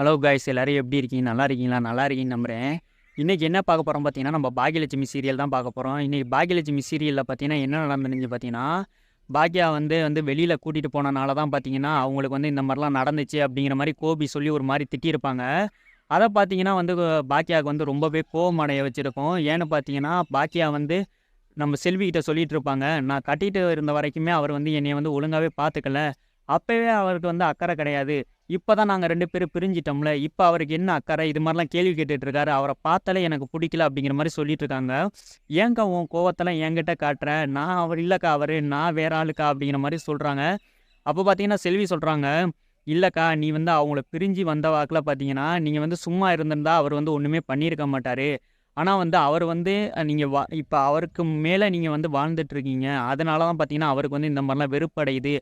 Hello guys எல்லோரும் எப்படி இருக்கீங்க? நல்லா இருக்கீங்களா? நல்லா இருக்கீங்கன்னு நம்புகிறேன் இன்றைக்கி என்ன பார்க்க போகிறோம் பார்த்தீங்கன்னா நம்ம பாக்யலட்சுமி சீரியல் தான் பார்க்க போகிறோம் இன்றைக்கி பாக்யலட்சுமி சீரியலில் பார்த்தீங்கன்னா என்ன நடந்துச்சு பார்த்தீங்கன்னா பாக்யா வந்து வந்து வெளியில் கூட்டிகிட்டு போனனால தான் பார்த்தீங்கன்னா அவங்களுக்கு வந்து இந்த மாதிரிலாம் நடந்துச்சு அப்படிங்கிற மாதிரி கோபி சொல்லி ஒரு மாதிரி திட்டியிருப்பாங்க. அதை பார்த்தீங்கன்னா வந்து பாக்கியாவுக்கு வந்து ரொம்பவே கோபம் அடைய வச்சுருக்கோம். ஏன்னு பார்த்தீங்கன்னா பாக்கியா வந்து நம்ம செல்விக்கிட்ட சொல்லிகிட்டு இருப்பாங்க நான் கட்டிகிட்டு இருந்த வரைக்குமே அவர் வந்து என்னை வந்து ஒழுங்காகவே பார்த்துக்கல. அப்போவே அவருக்கு வந்து அக்கறை கிடையாது. இப்போ தான் நாங்கள் ரெண்டு பேரும் பிரிஞ்சிட்டோம்ல. இப்போ அவருக்கு என்ன அக்கறை? இது மாதிரிலாம் கேள்வி கேட்டுட்டு இருக்காரு அவரை பார்த்தாலே எனக்கு பிடிக்கல அப்படிங்கிற மாதிரி சொல்லிட்டு இருக்காங்க ஏங்க உன் கோவத்தெல்லாம் என்கிட்ட காட்டுற? நான் அவர் இல்லைக்கா அவர் நான் வேற ஆளுக்கா அப்படிங்கிற மாதிரி சொல்கிறாங்க அப்போ பார்த்தீங்கன்னா செல்வி சொல்கிறாங்க இல்லைக்கா நீ வந்து அவங்கள பிரிஞ்சு வந்த வாக்கில் பார்த்தீங்கன்னா நீங்கள் வந்து சும்மா இருந்திருந்தா அவர் வந்து ஒன்றுமே பண்ணியிருக்க மாட்டார். ஆனால் வந்து அவர் வந்து நீங்கள் வா இப்போ அவருக்கு மேலே நீங்கள் வந்து வாழ்ந்துட்டுருக்கீங்க அதனால தான் பார்த்தீங்கன்னா அவருக்கு வந்து இந்த மாதிரிலாம் வெறுப்படையுது.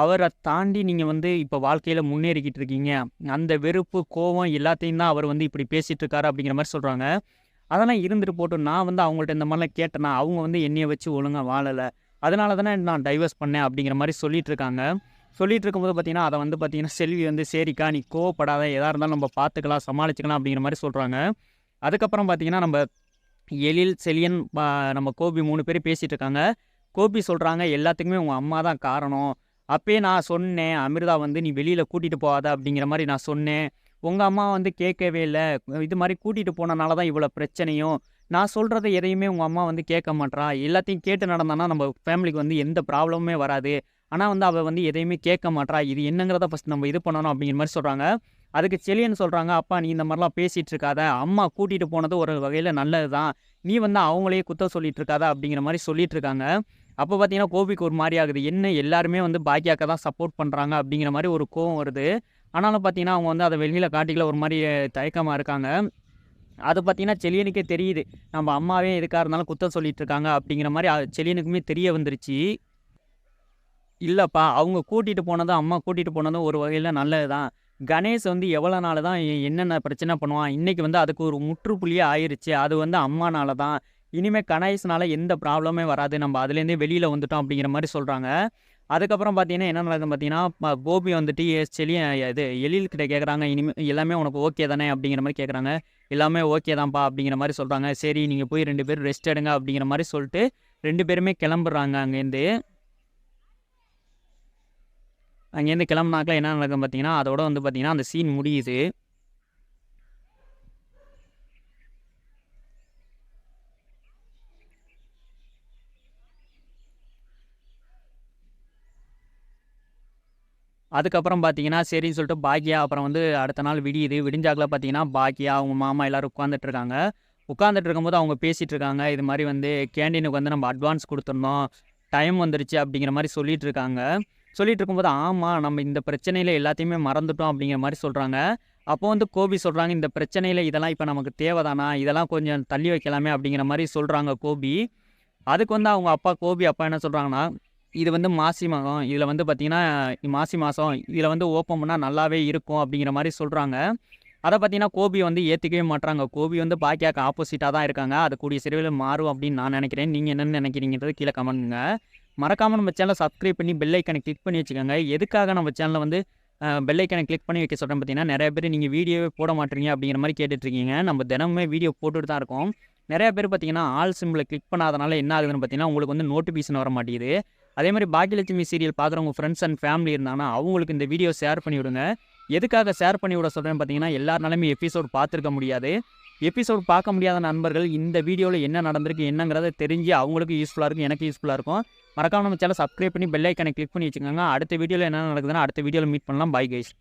அவரை தாண்டி நீங்கள் வந்து இப்போ வாழ்க்கையில் முன்னேறிக்கிட்டு இருக்கீங்க. அந்த வெறுப்பு கோவம் எல்லாத்தையும் தான் அவர் வந்து இப்படி பேசிகிட்டு இருக்காரு அப்படிங்கிற மாதிரி சொல்கிறாங்க அதெல்லாம் இருந்துட்டு போட்டு நான் வந்து அவங்கள்ட்ட இந்த மாதிரிலாம் கேட்டேன்னா அவங்க வந்து என்னையை வச்சு ஒழுங்காக வாழலை. அதனால தானே நான் டைவர்ஸ் பண்ணேன் அப்படிங்கிற மாதிரி சொல்லிகிட்டு இருக்காங்க. சொல்லிகிட்டு இருக்கும்போது பார்த்தீங்கன்னா அதை வந்து பார்த்தீங்கன்னா செல்வி வந்து சரிக்கா நீ கோவப்படாத. எதாக இருந்தாலும் நம்ம பார்த்துக்கலாம் சமாளிச்சுக்கலாம் அப்படிங்கிற மாதிரி சொல்கிறாங்க அதுக்கப்புறம் பார்த்தீங்கன்னா நம்ம எழில் செலியன் நம்ம கோபி மூணு பேர் பேசிகிட்டு இருக்காங்க. கோபி சொல்கிறாங்க எல்லாத்துக்குமே உங்கள் அம்மா தான் காரணம். அப்பயே நான் சொன்னேன் அமிர்தா வந்து நீ வெளியில் கூட்டிகிட்டு போகாத அப்படிங்கிற மாதிரி நான் சொன்னேன். உங்கள் அம்மா வந்து கேட்கவே இல்லை. இது மாதிரி கூட்டிகிட்டு போனனால தான் இவ்வளோ பிரச்சனையும். நான் சொல்கிறத எதையுமே உங்கள் அம்மா வந்து கேட்க மாட்றா. எல்லாத்தையும் கேட்டு நடந்தானா நம்ம ஃபேமிலிக்கு வந்து எந்த ப்ராப்ளமுமே வராது. ஆனால் வந்து அவள் வந்து எதையுமே கேட்க மாட்றா. இது என்னங்கிறத ஃபஸ்ட் நம்ம இது பண்ணணும் அப்படிங்கிற மாதிரி சொல்கிறாங்க அதுக்கு செலியன்னு சொல்கிறாங்க அப்பா நீ இந்த மாதிரிலாம் பேசிகிட்டு இருக்காத. அம்மா கூட்டிகிட்டு போனது ஒரு வகையில் நல்லது தான் நீ வந்து அவங்களையே குத்த சொல்லிட்டு இருக்காத அப்படிங்கிற மாதிரி சொல்லிட்டு இருக்காங்க. அப்போ பார்த்தீங்கன்னா கோபிக்கு ஒரு மாதிரி ஆகுது. என்ன எல்லாருமே வந்து பாக்கியாக்க தான் சப்போர்ட் பண்ணுறாங்க அப்படிங்கிற மாதிரி ஒரு கோவம் வருது. ஆனாலும் பார்த்தீங்கன்னா அவங்க வந்து அதை வெளியில் காட்டிக்கல ஒரு மாதிரி தயக்கமாக இருக்காங்க. அது பார்த்தீங்கன்னா செலியனுக்கே தெரியுது. நம்ம அம்மாவே எதுக்காக இருந்தாலும் குத்தம் சொல்லிட்டு இருக்காங்க அப்படிங்கிற மாதிரி செலியனுக்குமே தெரிய வந்துருச்சு. இல்லைப்பா அவங்க கூட்டிகிட்டு போனதும் அம்மா கூட்டிகிட்டு போனதும் ஒரு வகையில் நல்லது தான் கணேஷ் வந்து எவ்வளோ நாள் தான் என்னென்ன பிரச்சனை பண்ணுவான்? இன்றைக்கி வந்து அதுக்கு ஒரு முற்றுப்புள்ளியே ஆயிடுச்சு அது வந்து அம்மானால தான் இனிமேல் கணேஷ்னால எந்த ப்ராப்ளமே வராது. நம்ம அதுலேருந்தே வெளியில் வந்துட்டோம் அப்படிங்கிற மாதிரி சொல்கிறாங்க அதுக்கப்புறம் பார்த்தீங்கன்னா என்ன நடக்குது பார்த்தீங்கன்னா கோபி வந்துட்டு எ- செலிய இது எழில் கிட்ட கேட்குறாங்க இனிமேல் எல்லாமே உனக்கு ஓகே தானே? அப்படிங்கிற மாதிரி கேட்குறாங்க எல்லாமே ஓகே தான்ப்பா அப்படிங்கிற மாதிரி சொல்கிறாங்க சரி நீங்கள் போய் ரெண்டு பேரும் ரெஸ்ட் எடுங்க அப்படிங்கிற மாதிரி சொல்லிட்டு ரெண்டு பேருமே கிளம்புறாங்க அங்கேருந்து. அங்கேருந்து கிளம்புனாக்கில் என்ன நடக்கும் பார்த்தீங்கன்னா அதோட வந்து பார்த்தீங்கன்னா அந்த சீன் முடியுது. அதுக்கப்புறம் பார்த்தீங்கன்னா சரின்னு சொல்லிட்டு பாக்கியா அப்புறம் வந்து அடுத்த நாள் விடியுது. விடிஞ்சாக்கில் பார்த்தீங்கன்னா பாக்கியா அவங்க மாமா எல்லோரும் உட்காந்துட்டு இருக்காங்க. உட்காந்துட்டு இருக்கும்போது அவங்க பேசிகிட்டு இருக்காங்க. இது மாதிரி வந்து கேண்டீனுக்கு வந்து நம்ம அட்வான்ஸ் கொடுத்துருந்தோம் டைம் வந்துருச்சு அப்படிங்கிற மாதிரி சொல்லிகிட்டு இருக்காங்க. சொல்லிட்டு இருக்கும்போது ஆமாம் நம்ம இந்த பிரச்சனையில் எல்லாத்தையுமே மறந்துட்டோம் அப்படிங்கிற மாதிரி சொல்கிறாங்க அப்போ வந்து கோபி சொல்கிறாங்க இந்த பிரச்சனையில் இதெல்லாம் இப்போ நமக்கு தேவைதானா? இதெல்லாம் கொஞ்சம் தள்ளி வைக்கலாமே அப்படிங்கிற மாதிரி சொல்கிறாங்க கோபி. அதுக்கு வந்து அவங்க அப்பா கோபி அப்பா என்ன சொல்கிறாங்கன்னா இது வந்து மாசி மகம் இதில் வந்து பார்த்திங்கன்னா மாசி மாதம் இதில் வந்து ஓப்பன் பண்ணால் நல்லாவே இருக்கும் அப்படிங்கிற மாதிரி சொல்கிறாங்க அதை பார்த்தீங்கன்னா கோபி வந்து ஏற்றுக்கவே மாட்டாங்க கோபி வந்து பாக்கியாக்கு ஆப்போசிட்டாக தான் இருக்காங்க. அது கூடிய சிறுவில் மாறும் அப்படின்னு நான் நினைக்கிறேன். நீங்கள் என்னென்னு நினைக்கிறீங்கிறது கீழே கமெண்ட்டுங்க மறக்காமல் நம்ம சேனலை சப்ஸ்கிரைப் பண்ணி பெல் ஐக்கனை கிளிக் பண்ணி வச்சுக்கோங்க. எதுக்காக நம்ம சேனலை வந்து பெல் ஐக்கனை கிளிக் பண்ணி வைக்க சொல்கிறேன் பார்த்தீங்கன்னா நிறைய பேர் நீங்கள் வீடியோவே போட மாட்டீங்க அப்படிங்கிற மாதிரி கேட்டுட்ருக்கீங்க நம்ம தினமுமே வீடியோ போட்டுட்டு தான் இருக்கோம். நிறைய பேர் பார்த்தீங்கன்னா ஆல் சிம்பிளை கிளிக் பண்ணாதனால என்ன ஆகுதுன்னு பார்த்தீங்கன்னா உங்களுக்கு வந்து நோட்டிஃபிகேஷன் வர மாட்டேங்குது. அதே மாதிரி பாக்கியலட்சுமி சீரியல் பார்க்குறவங்க ஃப்ரெண்ட்ஸ் அண்ட் ஃபேமிலி இருந்தாங்கன்னா அவங்களுக்கு இந்த வீடியோ ஷேர் பண்ணி விடுங்க எதுக்காக ஷேர் பண்ணி விட சொல்கிறேன்னு பார்த்தீங்கன்னா எல்லாருனாலுமே எபிசோட் பார்த்துருக்க முடியாது. எபிசோட் பார்க்க முடியாத நண்பர்கள் இந்த வீடியோவில் என்ன நடந்திருக்கு என்னங்கிறத தெரிஞ்சு அவங்களுக்கு யூஸ்ஃபுல்லாக இருக்கும் எனக்கு யூஸ்ஃபுல்லாக இருக்கும். மறக்காம நம்ம சேனல் சப்ஸ்கிரைப் பண்ணி பெல் ஐக்கனை கிளிக் பண்ணி வச்சுக்கோங்க. அடுத்த வீடியோவில் என்ன நடக்குதுன்னா அடுத்த வீடியோவில் மீட் பண்ணலாம். Bye guys